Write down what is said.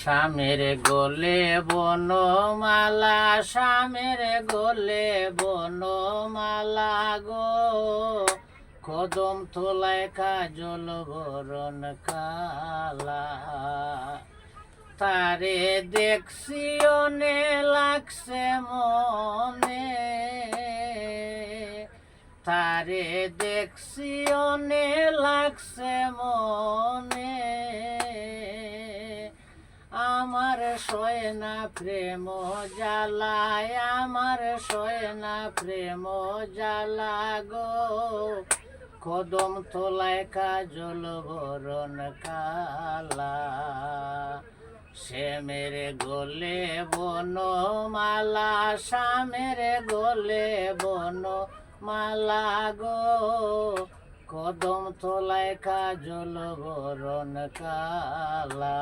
স্বামীর গোলে বনমালা, স্বামীর গোলে বনমালা গো। কদম তোলায় কাজল বরণ কালা। তারে দেখছি অনে, লাগছে মনে। তারে দেখছি অনে, লাগছে মনে। আমার সয়না প্রেম জ্বালায়, আমার সয়না প্রেম জ্বালা গো। কদম তোলায় কাজল বরণ কালা, সে মেরে গোলে বন মালা শ্যামের গোলে বন মালা গো। কদম তোলায় কাজল বরণ কালা